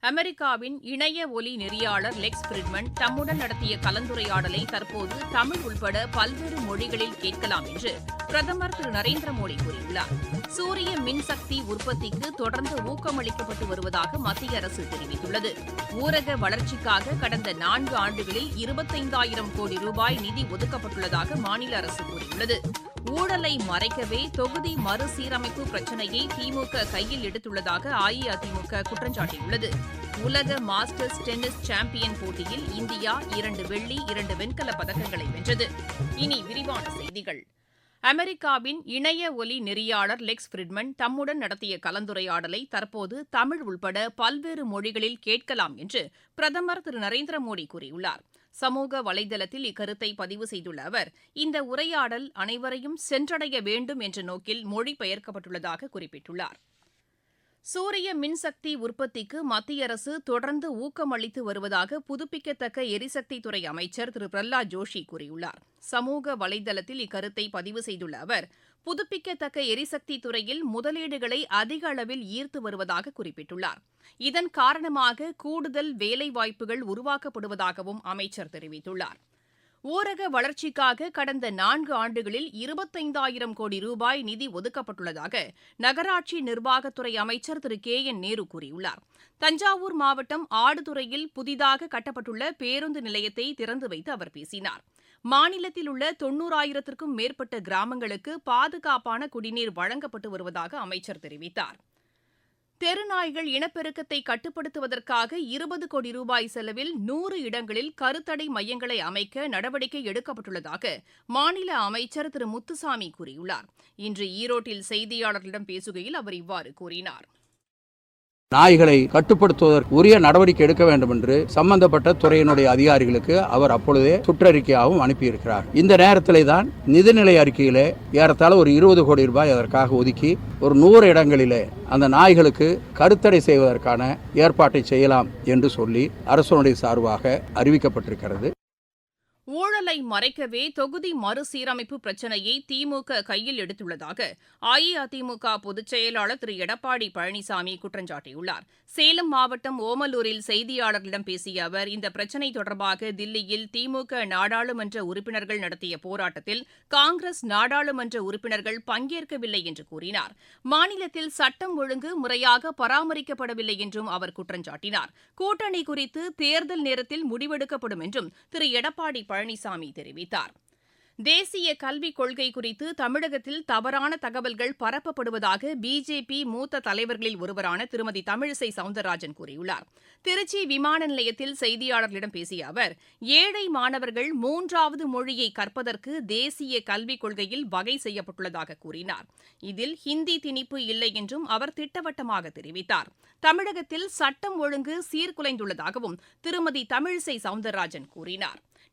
அமெரிக்காவின் இணைய ஒலி நெறியாளர் லெக்ஸ் பிரிட்மன் தம்முடன் நடத்திய கலந்துரையாடலை தற்போது தமிழ் உள்பட பல்வேறு மொழிகளில் கேட்கலாம் என்று பிரதமர் திரு நரேந்திர மோடி கூறியுள்ளார். சூரிய மின்சக்தி உற்பத்திக்கு தொடர்ந்து ஊக்கமளிக்கப்பட்டு வருவதாக மத்திய அரசு தெரிவித்துள்ளது. ஊரக வளர்ச்சிக்காக கடந்த நான்கு ஆண்டுகளில் இருபத்தைந்தாயிரம் கோடி ரூபாய் நிதி ஒதுக்கப்பட்டுள்ளதாக மாநில அரசு கூறியுள்ளது. ஊழலை மறைக்கவே தொகுதி மறுசீரமைப்பு பிரச்சினையை திமுக கையில் எடுத்துள்ளதாக அஇஅதிமுக குற்றஞ்சாட்டியுள்ளது. உலக மாஸ்டர்ஸ் டென்னிஸ் சாம்பியன் போட்டியில் இந்தியா இரண்டு வெள்ளி இரண்டு வெண்கலப் பதக்கங்களை வென்றது. இனி விரிவான செய்திகள். அமெரிக்காவின் இணைய ஒலி நெறியாளர் லெக்ஸ் ஃபிரிட்மன் தம்முடன் நடத்திய கலந்துரையாடலை தற்போது தமிழ் உள்பட பல்வேறு மொழிகளில் கேட்கலாம் என்று பிரதமர் திரு நரேந்திர மோடி கூறியுள்ளார். சமூக வலைதளத்தில் இக்கருத்தை பதிவு செய்துள்ள அவர் இந்த உரையாடல் அனைவரையும் சென்றடைய வேண்டும் என்ற நோக்கில் மொழிபெயர்க்கப்பட்டுள்ளதாக குறிப்பிட்டுள்ளார். சூரிய மின்சக்தி உற்பத்திக்கு மத்திய அரசு தொடர்ந்து ஊக்கமளித்து வருவதாக புதுப்பிக்கத்தக்க எரிசக்தித்துறை அமைச்சர் திரு. பிரஹ்லாத் ஜோஷி கூறியுள்ளார். சமூக வலைதளத்தில் இக்கருத்தை பதிவு செய்துள்ள அவர் புதுப்பிக்கத்தக்க எரிசக்தி துறையில் முதலீடுகளை அதிக அளவில் ஈர்த்து வருவதாக குறிப்பிட்டுள்ளார். இதன் காரணமாக கூடுதல் வேலைவாய்ப்புகள் உருவாக்கப்படுவதாகவும் அமைச்சர் தெரிவித்துள்ளார். ஊரக வளர்ச்சிக்காக கடந்த நான்கு ஆண்டுகளில் இருபத்தைந்தாயிரம் கோடி ரூபாய் நிதி ஒதுக்கப்பட்டுள்ளதாக நகராட்சி நிர்வாகத்துறை அமைச்சர் திரு. கே. என். நேரு கூறியுள்ளார். தஞ்சாவூர் மாவட்டம் ஆடுதுறையில் புதிதாக கட்டப்பட்டுள்ள பேருந்து நிலையத்தை திறந்து வைத்து அவர் பேசினார். மாநிலத்தில் உள்ள தொன்னூறாயிரத்திற்கும் மேற்பட்ட கிராமங்களுக்கு பாதுகாப்பான குடிநீர் வழங்கப்பட்டு வருவதாக அமைச்சர் தெரிவித்தார். தெருநாய்கள் இனப்பெருக்கத்தை கட்டுப்படுத்துவதற்காக இருபது கோடி ரூபாய் செலவில் நூறு இடங்களில் கருத்தடை மையங்களை அமைக்க நடவடிக்கை எடுக்கப்பட்டுள்ளதாக மாநில அமைச்சர் திரு முத்துசாமி கூறியுள்ளார். இன்று ஈரோட்டில் செய்தியாளர்களிடம் பேசுகையில் அவர் இவ்வாறு கூறினார். நாய்களை கட்டுப்படுத்துவதற்கு உரிய நடவடிக்கை எடுக்க வேண்டும் என்று சம்பந்தப்பட்ட துறையினுடைய அதிகாரிகளுக்கு அவர் அப்பொழுதே சுற்றறிக்கையாகவும் அனுப்பியிருக்கிறார். இந்த நேரத்திலே தான் நிதிநிலை அறிக்கையிலே ஏறத்தாழ ஒரு இருபது கோடி ரூபாய் அதற்காக ஒதுக்கி ஒரு நூறு இடங்களிலே அந்த நாய்களுக்கு கருத்தடை செய்வதற்கான ஏற்பாட்டை செய்யலாம் என்று சொல்லி அரசனுடைய சார்பாக அறிவிக்கப்பட்டிருக்கிறது. ஊழலை மறைக்கவே தொகுதி மறுசீரமைப்பு பிரச்சினையை திமுக கையில் எடுத்துள்ளதாக அஇஅதிமுக பொதுச் செயலாளர் திரு. எடப்பாடி பழனிசாமி குற்றம் சாட்டியுள்ளார். சேலம் மாவட்டம் ஓமலூரில் செய்தியாளர்களிடம் பேசிய அவர் இந்த பிரச்சினை தொடர்பாக தில்லியில் திமுக நாடாளுமன்ற உறுப்பினர்கள் நடத்திய போராட்டத்தில் காங்கிரஸ் நாடாளுமன்ற உறுப்பினர்கள் பங்கேற்கவில்லை என்று கூறினார். மாநிலத்தில் சட்டம் ஒழுங்கு முறையாக பராமரிக்கப்படவில்லை என்றும் அவர் குற்றம் சாட்டினார். கூட்டணி குறித்து தேர்தல் நேரத்தில் முடிவெடுக்கப்படும் என்றும் திரு. எடப்பாடி பழனிசாமி தெரிவித்தார். தேசிய கல்விக் கொள்கை குறித்து தமிழகத்தில் தவறான தகவல்கள் பரப்பப்படுவதாக பிஜேபி மூத்த தலைவர்களில் ஒருவரான திருமதி தமிழிசை சவுந்தரராஜன் கூறியுள்ளார். திருச்சி விமான நிலையத்தில் செய்தியாளர்களிடம் பேசிய அவர் ஏழை மாணவர்கள் மூன்றாவது மொழியை கற்பதற்கு தேசிய கல்விக் கொள்கையில் வகை செய்யப்பட்டுள்ளதாக கூறினார். இதில் ஹிந்தி திணிப்பு இல்லை என்றும் அவர் திட்டவட்டமாக தெரிவித்தார். தமிழகத்தில் சட்டம் ஒழுங்கு சீர்குலைந்துள்ளதாகவும் திருமதி தமிழிசை சவுந்தரராஜன் கூறினார்.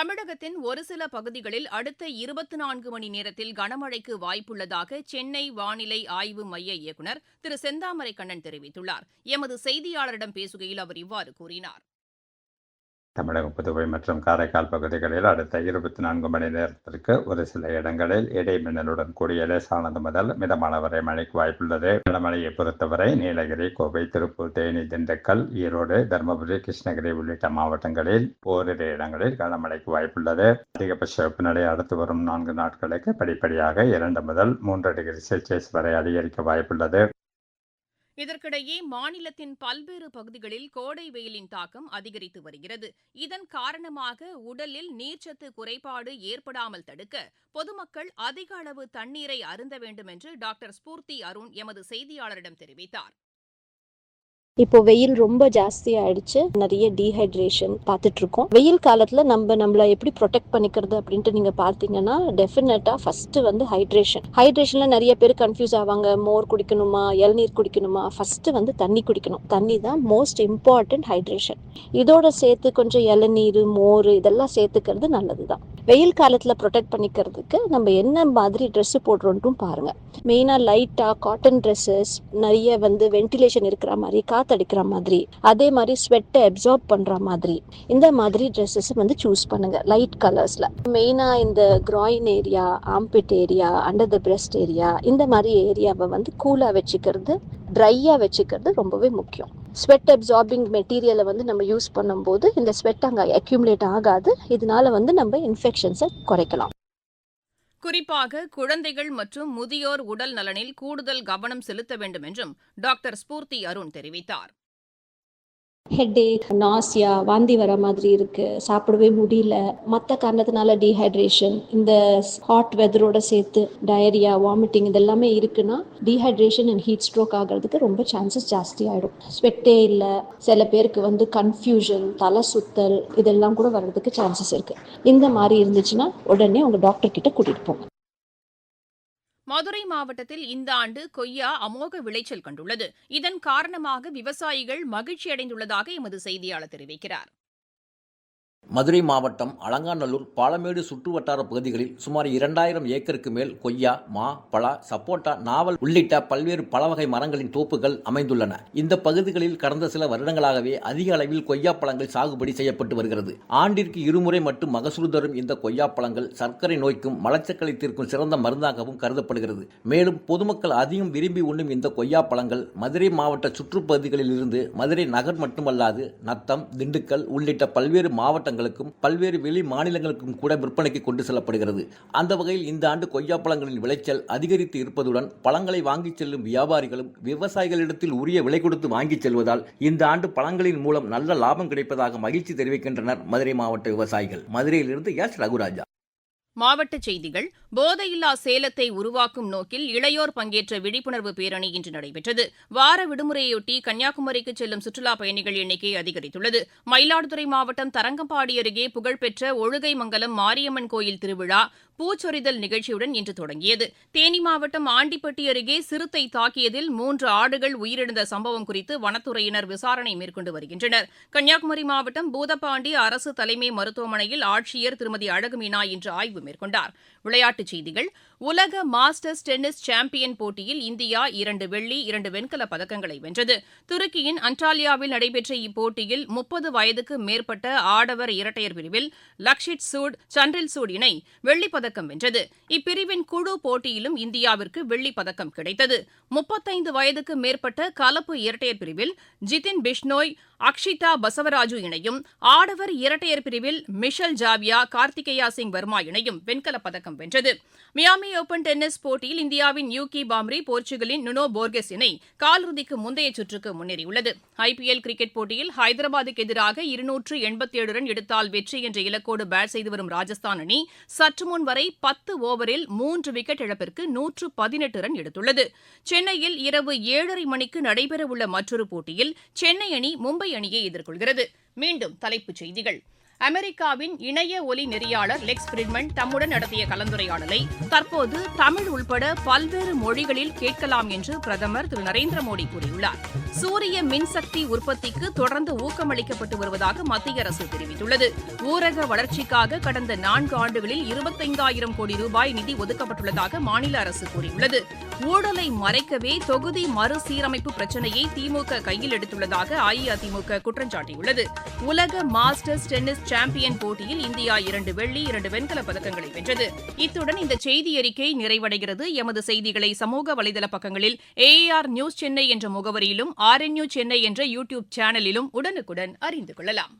தமிழகத்தின் ஒரு சில பகுதிகளில் அடுத்த இருபத்தி நான்கு மணி நேரத்தில் கனமழைக்கு வாய்ப்புள்ளதாக சென்னை வானிலை ஆய்வு மைய இயக்குநர் திரு செந்தாமரை கண்ணன் தெரிவித்துள்ளார். எமது செய்தியாளரிடம் பேசுகையில் அவர் இவ்வாறு கூறினார். தமிழகம் புதுவை மற்றும் காரைக்கால் பகுதிகளில் அடுத்த இருபத்தி நான்கு மணி நேரத்திற்கு ஒரு சில இடங்களில் இடைமின்னலுடன் கூடிய லேசானது முதல் மிதமான வரை மழைக்கு வாய்ப்புள்ளது. கனமழையை பொறுத்தவரை நீலகிரி கோவை திருப்பூர் தேனி திண்டுக்கல் ஈரோடு தருமபுரி கிருஷ்ணகிரி உள்ளிட்ட மாவட்டங்களில் ஓரிரு இடங்களில் கனமழைக்கு வாய்ப்புள்ளது. அதிகபட்ச வெப்பநிலை அடுத்து வரும் நான்கு நாட்களுக்கு படிப்படியாக இரண்டு முதல் மூன்று டிகிரி செல்சியஸ் வரை அதிகரிக்க வாய்ப்புள்ளது. இதற்கிடையே மாநிலத்தின் பல்வேறு பகுதிகளில் கோடை வெயிலின் தாக்கம் அதிகரித்து வருகிறது. இதன் காரணமாக உடலில் நீர்ச்சத்து குறைபாடு ஏற்படாமல் தடுக்க பொதுமக்கள் அதிக அளவு தண்ணீரை அருந்த வேண்டும் என்று டாக்டர் ஸ்பூர்த்தி அருண் எமது செய்தியாளரிடம் தெரிவித்தார். இப்போ வெயில் ரொம்ப ஜாஸ்தி ஆயிடுச்சு. நிறைய டீஹைட்ரேஷன் பார்த்துட்டு இருக்கோம் வெயில் காலத்துல நம்ம நம்மள எப்படி ப்ரொடெக்ட் பண்ணிக்கிறது அப்படின்ட்டு நீங்க பார்த்தீங்கன்னா டெஃபினட்டா ஃபர்ஸ்ட் வந்து ஹைட்ரேஷன் ஹைட்ரேஷன்ல நிறைய பேர் கன்ஃபியூஸ் ஆவாங்க. மோர் குடிக்கணுமா? இளநீர் குடிக்கணுமா? ஃபர்ஸ்ட் வந்து தண்ணி குடிக்கணும். தண்ணி தான் மோஸ்ட் இம்பார்ட்டன்ட் ஹைட்ரேஷன் இதோட சேர்த்து கொஞ்சம் இளநீர் மோர் இதெல்லாம் சேர்த்துக்கிறது நல்லது தான் வெயில் காலத்தில் ப்ரொடெக்ட் பண்ணிக்கிறதுக்கு நம்ம என்ன மாதிரி ட்ரெஸ்ஸு போடுறோன்ட்டும் பாருங்கள் மெயினாக லைட்டாக காட்டன் ட்ரெஸ்ஸஸ் நிறைய வந்து வென்டிலேஷன் இருக்கிற மாதிரி காத்தடிக்கிற மாதிரி அதே மாதிரி ஸ்வெட்டை அப்சார்ப் பண்ணுற மாதிரி இந்த மாதிரி ட்ரெஸ்ஸஸ் வந்து சூஸ் பண்ணுங்கள் லைட் கலர்ஸில் மெயினாக இந்த groin area armpit area under the breast area இந்த மாதிரி ஏரியாவை வந்து கூலாக வச்சுக்கிறது ட்ரையாக வச்சுக்கிறது ரொம்பவே முக்கியம். ஸ்வெட் அப்சார்பிங் மெட்டீரியலை வந்து நம்ம யூஸ் பண்ணும்போது இந்த ஸ்வெட் அங்கே அக்யூமுலேட் ஆகாது. இதனால வந்து நம்ம இன்ஃபெக்ஷன்ஸை குறைக்கலாம். குறிப்பாக குழந்தைகள் மற்றும் முதியோர் உடல் நலனில் கூடுதல் கவனம் செலுத்த வேண்டும் என்றும் டாக்டர் ஸ்பூர்த்தி அருண் தெரிவித்தார். ஹெட்டேக் நாசியா வாந்தி வர மாதிரி இருக்கு. சாப்பிடவே முடியல. மற்ற காரணத்தினால டீஹைட்ரேஷன் இந்த ஹாட் வெதரோட சேர்த்து டயரியா வாமிட்டிங் இதெல்லாமே இருக்குன்னா டீஹைட்ரேஷன் அண்ட் ஹீட் ஸ்ட்ரோக் ஆகிறதுக்கு ரொம்ப சான்சஸ் ஜாஸ்தி ஆயிடும். ஸ்வெட்டே இல்லை. சில பேருக்கு வந்து கன்ஃபியூஷன் தலை சுத்தல் இதெல்லாம் கூட வர்றதுக்கு சான்சஸ் இருக்கு. இந்த மாதிரி இருந்துச்சுன்னா உடனே உங்க டாக்டர் கிட்ட கூட்டிட்டு போங்க. மதுரை மாவட்டத்தில் இந்த ஆண்டு கொய்யா அமோக விளைச்சல் கண்டுள்ளது. இதன் காரணமாக விவசாயிகள் மகிழ்ச்சியடைந்துள்ளதாக எமது செய்தியாளர் தெரிவிக்கிறார். மதுரை மாவட்டம் அலங்காநல்லூர் பாலமேடு சுற்றுவட்டார பகுதிகளில் சுமார் இரண்டாயிரம் ஏக்கருக்கு மேல் கொய்யா மா பலா சப்போட்டா நாவல் உள்ளிட்ட பல்வேறு பழவகை மரங்களின் தோப்புகள் அமைந்துள்ளன. இந்த பகுதிகளில் கடந்த சில வருடங்களாகவே அதிக அளவில் கொய்யா பழங்கள் சாகுபடி செய்யப்பட்டு வருகிறது. ஆண்டிற்கு இருமுறை மட்டும் மகசூல் தரும் இந்த கொய்யா பழங்கள் சர்க்கரை நோய்க்கும் மலச்சக்களை தீர்க்கும் சிறந்த மருந்தாகவும் கருதப்படுகிறது. மேலும் பொதுமக்கள் அதிகம் விரும்பி உண்ணும் இந்த கொய்யா பழங்கள் மதுரை மாவட்ட சுற்றுப்பகுதிகளில் இருந்து மதுரை நகர் மட்டுமல்லாது நத்தம் திண்டுக்கல் உள்ளிட்ட பல்வேறு மாவட்ட மாவட்டங்களுக்கும் பல்வேறு வெளி மாநிலங்களுக்கும் கூட விற்பனைக்கு கொண்டு செல்லப்படுகிறது. அந்த வகையில் இந்த ஆண்டு கொய்யா பழங்களின் விளைச்சல் அதிகரித்து இருப்பதுடன் பழங்களை வாங்கிச் செல்லும் வியாபாரிகளும் விவசாயிகளிடத்தில் உரிய விலை கொடுத்து வாங்கிச் செல்வதால் இந்த ஆண்டு பழங்களின் மூலம் நல்ல லாபம் கிடைப்பதாக மகிழ்ச்சி தெரிவிக்கின்றனர் மதுரை மாவட்ட விவசாயிகள். மதுரையிலிருந்து எஸ் ரகுராஜா. மாவட்டச் செய்திகள் போதையில்லா சேலத்தை உருவாக்கும் நோக்கில் இளையோர் பங்கேற்ற விழிப்புணர்வு பேரணி இன்று நடைபெற்றது. வார விடுமுறையொட்டி கன்னியாகுமரிக்கு செல்லும் சுற்றுலாப் பயணிகள் எண்ணிக்கை அதிகரித்துள்ளது. மயிலாடுதுறை மாவட்டம் தரங்கம்பாடி அருகே புகழ்பெற்ற ஒழுகைமங்கலம் மாரியம்மன் கோயில் திருவிழா பூச்சொரிதல் நிகழ்ச்சியுடன் இன்று தொடங்கியது. தேனி மாவட்டம் ஆண்டிப்பட்டி அருகே சிறுத்தை தாக்கியதில் மூன்று ஆடுகள் உயிரிழந்த சம்பவம் குறித்து வனத்துறையினர் விசாரணை மேற்கொண்டு வருகின்றனர். கன்னியாகுமரி மாவட்டம் பூதப்பாண்டி அரசு தலைமை மருத்துவமனையில் ஆட்சியர் திருமதி அழகுமீனா இன்று ஆய்வு ஆய்வு மேற்கொண்டார். விளையாட்டுச் செய்திகள் உலக மாஸ்டர்ஸ் டென்னிஸ் சாம்பியன் போட்டியில் இந்தியா இரண்டு வெள்ளி இரண்டு வெண்கலப் பதக்கங்களை வென்றது. துருக்கியின் அன்டாலியாவில் நடைபெற்ற இப்போட்டியில் முப்பது வயதுக்கு மேற்பட்ட ஆடவர் இரட்டையர் பிரிவில் லக்ஷித் சூட் சன்றில் சூட் இணை வெள்ளிப்பதக்கம் வென்றது. இப்பிரிவின் குழு போட்டியிலும் இந்தியாவிற்கு வெள்ளிப்பதக்கம் கிடைத்தது. முப்பத்தைந்து வயதுக்கு மேற்பட்ட கலப்பு இரட்டையர் பிரிவில் ஜிதின் பிஷ்னோய் அக்ஷிதா பசவராஜு இணையும் ஆடவர் இரட்டையர் பிரிவில் மிஷல் ஜாவியா கார்த்திகேயா சிங் வர்மா இணையும். வெண்கலப் பதக்கம் வென்றது. மியாமி ஓபன் டென்னிஸ் போட்டியில் இந்தியாவின் யூகி பாம்ரி போர்ச்சுகலின் நுனோ போர்கெஸ் இணை காலிறுதிக்கு முந்தைய சுற்றுக்கு முன்னேறியுள்ளது. ஐபிஎல் கிரிக்கெட் போட்டியில் ஹைதராபாத்துக்கு எதிராக இருநூற்று எண்பத்தி ஏழு ரன் எடுத்தால் வெற்றி என்ற இலக்கோடு பேட் செய்து வரும் ராஜஸ்தான் அணி சற்று முன் வரை பத்து ஓவரில் மூன்று விக்கெட் இழப்பிற்கு நூற்று பதினெட்டு ரன் எடுத்துள்ளது. சென்னையில் இரவு ஏழரை மணிக்கு நடைபெறவுள்ள மற்றொரு போட்டியில் சென்னை அணி மும்பை அணியை எதிர்கொள்கிறது. மீண்டும் தலைப்புச் செய்திகள். அமெரிக்காவின் இணைய ஒலி நெறியாளர் லெக்ஸ் ஃபிரிட்மன் தம்முடன் நடத்திய கலந்துரையாடலை தற்போது தமிழ் உள்பட பல்வேறு மொழிகளில் கேட்கலாம் என்று பிரதமர் திரு. நரேந்திர மோடி கூறியுள்ளார். சூரிய மின்சக்தி உற்பத்திக்கு தொடர்ந்து ஊக்கமளிக்கப்பட்டு வருவதாக மத்திய அரசு தெரிவித்துள்ளது. ஊரக வளர்ச்சிக்காக கடந்த நான்கு ஆண்டுகளில் இருபத்தைந்தாயிரம் கோடி ரூபாய் நிதி ஒதுக்கப்பட்டுள்ளதாக மாநில அரசு கூறியுள்ளது. ஊழலை மறைக்கவே தொகுதி மறுசீரமைப்பு பிரச்சினையை திமுக கையில் எடுத்துள்ளதாக அஇஅதிமுக குற்றம் சாட்டியுள்ளது உலக மாஸ்டர்ஸ் டென்னிஸ் சாம்பியன் போட்டியில் இந்தியா இரண்டு வெள்ளி இரண்டு வெண்கலப் பதக்கங்களை வென்றது. இத்துடன் இந்த செய்தி அறிக்கை நிறைவடைகிறது. எமது செய்திகளை சமூக வலைதள பக்கங்களில் ஏஆர் நியூஸ் சென்னை என்ற முகவரியிலும் ஆர் என் சென்னை என்ற யூடியூப் சேனலிலும் உடனுக்குடன் அறிந்து கொள்ளலாம்.